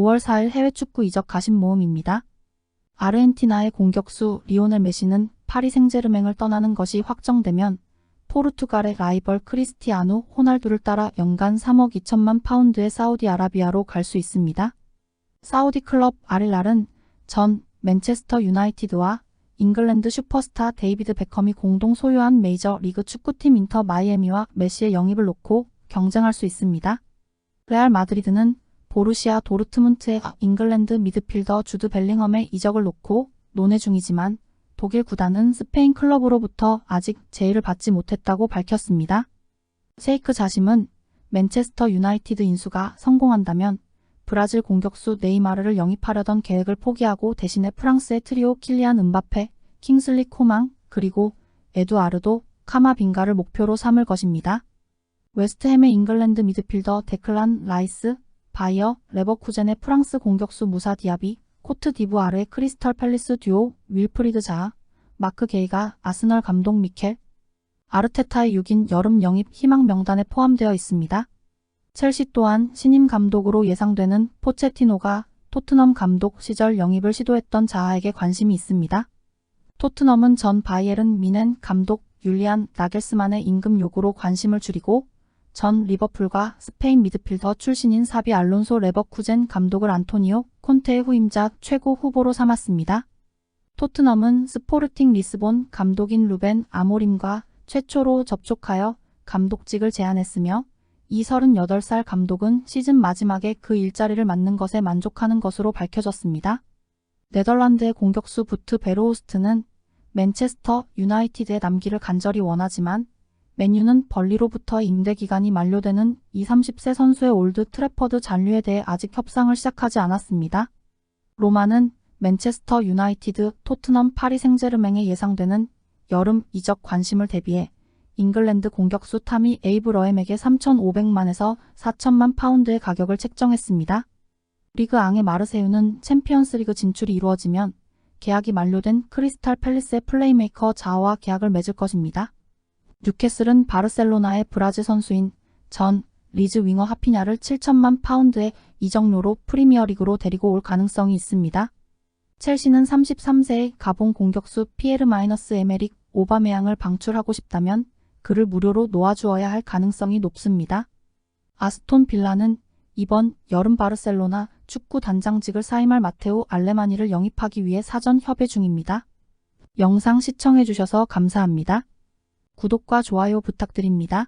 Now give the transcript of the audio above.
5월 4일 해외 축구 이적 가심 모음입니다. 아르헨티나의 공격수 리오넬 메시는 파리 생제르맹을 떠나는 것이 확정되면 포르투갈의 라이벌 크리스티아노 호날두를 따라 연간 3억 2천만 파운드의 사우디아라비아로 갈 수 있습니다. 사우디 클럽 아릴랄은 전 맨체스터 유나이티드와 잉글랜드 슈퍼스타 데이비드 베컴이 공동 소유한 메이저 리그 축구팀 인터 마이애미와 메시의 영입을 놓고 경쟁할 수 있습니다. 레알 마드리드는 보루시아 도르트문트의 잉글랜드 미드필더 주드 벨링엄의 이적을 놓고 논의 중이지만 독일 구단은 스페인 클럽으로부터 아직 제의를 받지 못했다고 밝혔습니다. 셰이크 자심은 맨체스터 유나이티드 인수가 성공한다면 브라질 공격수 네이마르를 영입하려던 계획을 포기하고 대신에 프랑스의 트리오 킬리안 은바페, 킹슬리 코망, 그리고 에두아르도 카마빈가를 목표로 삼을 것입니다. 웨스트햄의 잉글랜드 미드필더 데클란 라이스, 바이어, 레버쿠젠의 프랑스 공격수 무사 디아비, 코트 디부아르의 크리스털 팰리스 듀오 윌프리드 자아, 마크 게이가 아스널 감독 미켈, 아르테타의 6인 여름 영입 희망 명단에 포함되어 있습니다. 첼시 또한 신임 감독으로 예상되는 포체티노가 토트넘 감독 시절 영입을 시도했던 자아에게 관심이 있습니다. 토트넘은 전 바이에른 미넨 감독 율리안 나겔스만의 임금 요구로 관심을 줄이고 전 리버풀과 스페인 미드필더 출신인 사비 알론소 레버쿠젠 감독을 안토니오 콘테의 후임자 최고 후보로 삼았습니다. 토트넘은 스포르팅 리스본 감독인 루벤 아모림과 최초로 접촉하여 감독직을 제안했으며 이 38살 감독은 시즌 마지막에 그 일자리를 맡는 것에 만족하는 것으로 밝혀졌습니다. 네덜란드의 공격수 부트 베로호스트는 맨체스터 유나이티드에 남기를 간절히 원하지만 맨유는 벌리로부터 임대 기간이 만료되는 이 30세 선수의 올드 트래퍼드 잔류에 대해 아직 협상을 시작하지 않았습니다. 로마는 맨체스터 유나이티드, 토트넘, 파리 생제르맹에 예상되는 여름 이적 관심을 대비해 잉글랜드 공격수 타미 에이브러엠에게 3,500만에서 4천만 파운드의 가격을 책정했습니다. 리그 앙의 마르세유는 챔피언스리그 진출이 이루어지면 계약이 만료된 크리스탈 팰리스의 플레이메이커 자와 계약을 맺을 것입니다. 뉴캐슬은 바르셀로나의 브라질 선수인 전 리즈 윙어 하피냐를 7천만 파운드의 이적료로 프리미어리그로 데리고 올 가능성이 있습니다. 첼시는 33세의 가봉 공격수 피에르 마이너스 에메릭 오바메양을 방출하고 싶다면 그를 무료로 놓아주어야 할 가능성이 높습니다. 아스톤 빌라는 이번 여름 바르셀로나 축구 단장직을 사임할 마테오 알레마니를 영입하기 위해 사전 협의 중입니다. 영상 시청해주셔서 감사합니다. 구독과 좋아요 부탁드립니다.